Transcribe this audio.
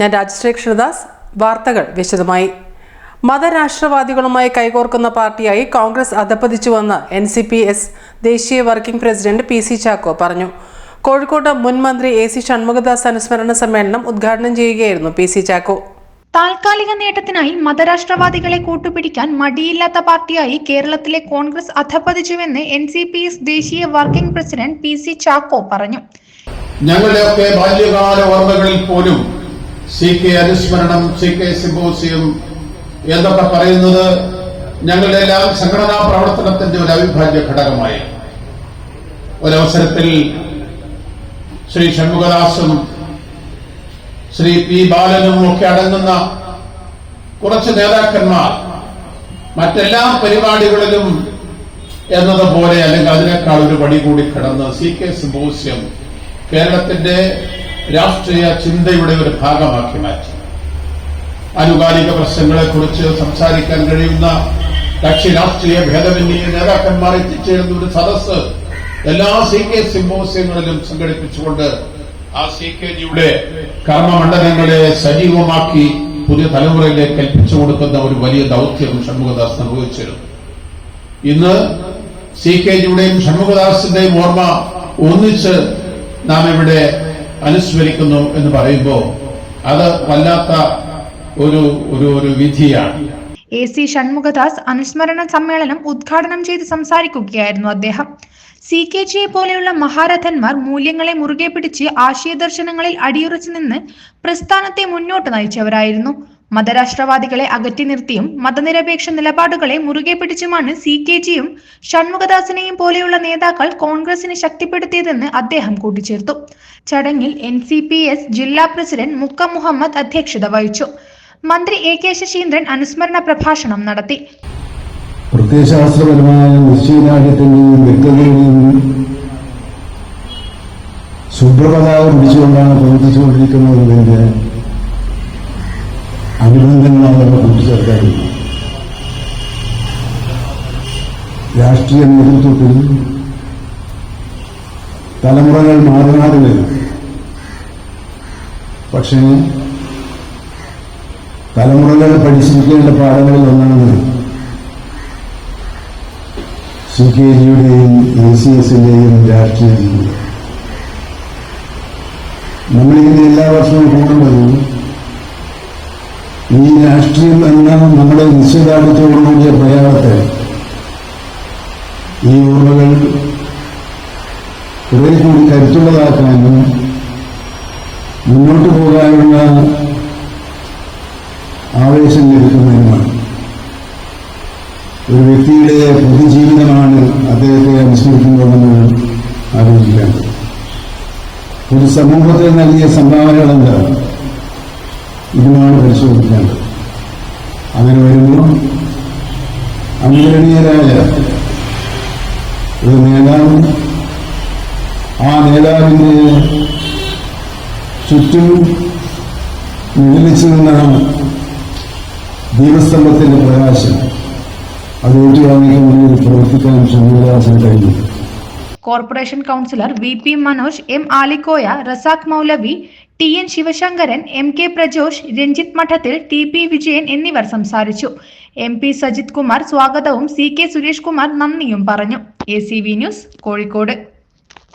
ഞാൻ രാജശ്രീ കൃഷ്ണദാസ് വാർത്തകൾ വിശദമായി. മതരാഷ്ട്രവാദികളുമായി കൈകോർക്കുന്ന പാർട്ടിയായി കോൺഗ്രസ് അധപ്പതിച്ചുവെന്ന് എൻ സി പി എസ് ദേശീയ working president P C Chacko പറഞ്ഞു. കോഴിക്കോട് മുൻ മന്ത്രി എ സി ഷൺമുഖദാസ് അനുസ്മരണ സമ്മേളനം ഉദ്ഘാടനം ചെയ്യുകയായിരുന്നു പി സി ചാക്കോ. താൽക്കാലിക നേട്ടത്തിനായി മതരാഷ്ട്രവാദികളെ കൂട്ടുപിടിക്കാൻ മടിയില്ലാത്ത പാർട്ടിയായി കേരളത്തിലെ കോൺഗ്രസ് അധപ്പതിച്ചുവെന്ന് എൻ സി പി എസ് ദേശീയ working president P C Chacko പറഞ്ഞു. ഞങ്ങളുടെയൊക്കെ ബാല്യകാല ഓർമ്മകളിൽ പോലും സി കെ അനുസ്മരണം സി കെ സിമ്പോസിയം എന്നൊക്കെ പറയുന്നത് ഞങ്ങളുടെ എല്ലാം സംഘടനാ പ്രവർത്തനത്തിന്റെ ഒരു അവിഭാജ്യ ഘടകമായി. ഒരവസരത്തിൽ ശ്രീ ഷൺമുഖദാസും ശ്രീ പി ബാലനും ഒക്കെ അടങ്ങുന്ന കുറച്ച് നേതാക്കന്മാർ മറ്റെല്ലാ പരിപാടികളിലും എന്നതുപോലെ അല്ലെങ്കിൽ അതിനേക്കാൾ ഒരു പടി കൂടി കടന്ന് സി കെ സിമ്പോസിയം കേരളത്തിന്റെ രാഷ്ട്രീയ ചിന്തയുടെ ഒരു ഭാഗമാക്കി മാറ്റി. ആനുകാലിക പ്രശ്നങ്ങളെക്കുറിച്ച് സംസാരിക്കാൻ കഴിയുന്ന കക്ഷി രാഷ്ട്രീയ ഭേദമന്യേ നേതാക്കന്മാർ എത്തിച്ചേരുന്ന ഒരു സദസ് എല്ലാ സി കെ സിംബോസ്യങ്ങളിലും സംഘടിപ്പിച്ചുകൊണ്ട് ആ സി കെ ജിയുടെ കർമ്മമണ്ഡലങ്ങളെ സജീവമാക്കി പുതിയ തലമുറയിലേക്ക് ഏൽപ്പിച്ചു കൊടുക്കുന്ന ഒരു വലിയ ദൗത്യം ഷൺമുഖദാസ് നിർവഹിച്ചിരുന്നു. ഇന്ന് സി കെ ജിയുടെയും ഷൺമുഖദാസിന്റെയും ഓർമ്മ ഒന്നിച്ച് നാം ഇവിടെ അനുസ്മരിക്കുന്നു എന്ന് പറയുമ്പോൾ അത് വല്ലാത്ത ഒരു ഒരു ഒരു വിധിയാണ്. എ സി ഷൺമുഖദാസ് അനുസ്മരണ സമ്മേളനം ഉദ്ഘാടനം ചെയ്ത് സംസാരിക്കുകയായിരുന്നു അദ്ദേഹം. സി കെ ജിയെ പോലെയുള്ള മഹാരഥന്മാർ മൂല്യങ്ങളെ മുറുകെ പിടിച്ച് ആശയദർശനങ്ങളിൽ അടിയുറച്ചു നിന്ന് പ്രസ്ഥാനത്തെ മുന്നോട്ട് നയിച്ചവരായിരുന്നു. മതരാഷ്ട്രവാദികളെ അകറ്റി നിർത്തിയും മതനിരപേക്ഷ നിലപാടുകളെ മുറുകെ പിടിച്ചുമാണ് സി കെ ജിയും ഷൺമുഖദാസിനെയും പോലെയുള്ള നേതാക്കൾ കോൺഗ്രസിനെ ശക്തിപ്പെടുത്തിയതെന്ന് അദ്ദേഹം കൂട്ടിച്ചേർത്തു. ചടങ്ങിൽ എൻ സി പി എസ് ജില്ലാ പ്രസിഡന്റ് മുക്ക മുഹമ്മദ് അധ്യക്ഷത വഹിച്ചു. മന്ത്രി എ കെ ശശീന്ദ്രൻ അനുസ്മരണ പ്രഭാഷണം നടത്തി. പ്രത്യയശാസ്ത്രപരമായ പിടിച്ചുകൊണ്ടാണ് പ്രവർത്തിച്ചുകൊണ്ടിരിക്കുന്നതിന്റെ അഭിനന്ദനമാണ് നമ്മൾ രാഷ്ട്രീയ നേതൃത്വത്തിൽ തലമുറകൾ മാറി മാറി വരും. പക്ഷേ തലമുറകൾ പഠിച്ചിരിക്കേണ്ട പാഠങ്ങളിൽ ഒന്നാണ് സി കെ ജിയുടെയും എ സി എസിന്റെയും രാഷ്ട്രീയ നമ്മളിങ്ങനെ എല്ലാ വർഷവും ഈ രാഷ്ട്രീയം എന്ന നമ്മുടെ നിശ്ചയദാർഢ്യത്തോടുകൂടിയ പ്രയാണത്തെ ഈ ഓർമ്മകൾ കുറെ കൂടി കരുത്തുള്ളതാക്കാനും മുന്നോട്ട് പോകാനുള്ള ആവേശം ലഭിക്കുന്നതിനുമാണ് ഒരു വ്യക്തിയുടെ പൊതുജീവിതമാണ് അദ്ദേഹത്തെ അനുസ്മരിക്കുന്നതെന്ന് ആലോചിക്കേണ്ടത് ഒരു സമൂഹത്തിൽ നൽകിയ സംഭാവനകൾ എന്താണ്? ഇതിനാണ് പരിശോധിക്കേണ്ടത്. അങ്ങനെ വരുമ്പോൾ അംഗീകരണീയരായ ഒരു നേതാവ് ആ നേതാവിന്റെ ചുറ്റും നിഴലിച്ചു നിന്ന ദീപസ്തംഭത്തിന്റെ പ്രകാശം അത് ഏറ്റുവാങ്ങിക്കാൻ മുന്നിൽ പ്രവർത്തിക്കാൻ ശ്രമീരാസിന് കഴിഞ്ഞു corporation councillor V P Manoj M Alikoya Razak Moulavi T N Sivasankaran M K Prajosh Ranjith Madathil T P Vijayan എന്നിവർ സംസാരിച്ചു. എം പി സജിത് കുമാർ സ്വാഗതവും സി കെ സുരേഷ് കുമാർ നന്ദിയും പറഞ്ഞു. A C V news Kozhikode.